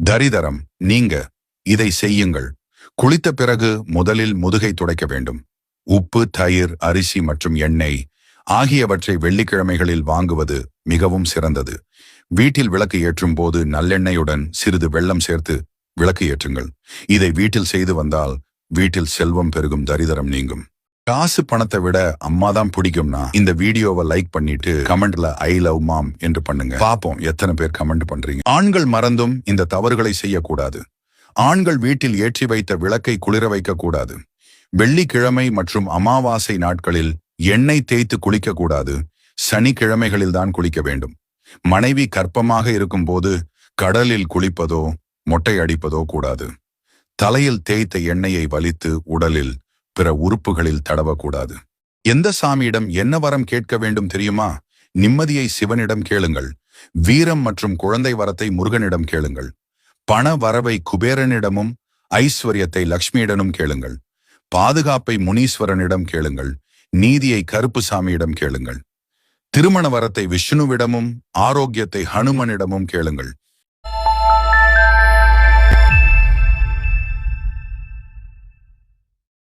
தரிதரம் நீங்க இதை செய்யுங்கள். குளித்த பிறகு முதலில் முதுகை துடைக்க வேண்டும். உப்பு தயிர் அரிசி மற்றும் எண்ணெய் ஆகியவற்றை வெள்ளிக்கிழமைகளில் வாங்குவது மிகவும் சிறந்தது. வீட்டில் விளக்கு ஏற்றும் போது நல்லெண்ணெயுடன் சிறிது வெள்ளம் சேர்த்து விளக்கு ஏற்றுங்கள். இதை வீட்டில் செய்து வந்தால் வீட்டில் செல்வம் பெருகும் தரிதரம் நீங்கும். காசு பணத்தை விட அம்மா தான் பிடிக்கும்னா இந்த வீடியோவை லைக் பண்ணிட்டு கமெண்ட்ல ஐ லவ் மாம் என்று பண்ணுங்க. பாப்போம் எத்தனை பேர் கமெண்ட் பண்றீங்க. ஆண்கள் மறந்தும் இந்த தவறுகளை செய்யக்கூடாது. ஆண்கள் வீட்டில் ஏற்றி வைத்த விளக்கை குளிர வைக்க கூடாது வெள்ளிக்கிழமை மற்றும் அமாவாசை நாட்களில் எண்ணெய் தேய்த்து குளிக்க கூடாது சனிக்கிழமைகளில் தான் குளிக்க வேண்டும். மனைவி கற்பமாக இருக்கும்போது கடலில் குளிப்பதோ மொட்டை அடிப்பதோ கூடாது. தலையில் தேய்த்த எண்ணெயை வலித்து உடலில் பிற உறுப்புகளில் தடவக்கூடாது. எந்த சாமியிடம் என்ன வரம் கேட்க வேண்டும் தெரியுமா? நிம்மதியை சிவனிடம் கேளுங்கள். வீரம் மற்றும் குழந்தை வரத்தை முருகனிடம் கேளுங்கள். பண வரவை குபேரனிடமும் ஐஸ்வர்யத்தை லக்ஷ்மியிடமும் கேளுங்கள். பாதுகாப்பை முனீஸ்வரனிடம் கேளுங்கள். நீதியை கருப்பு சாமியிடம் கேளுங்கள். திருமண வரத்தை விஷ்ணுவிடமும் ஆரோக்கியத்தை ஹனுமனிடமும் கேளுங்கள்.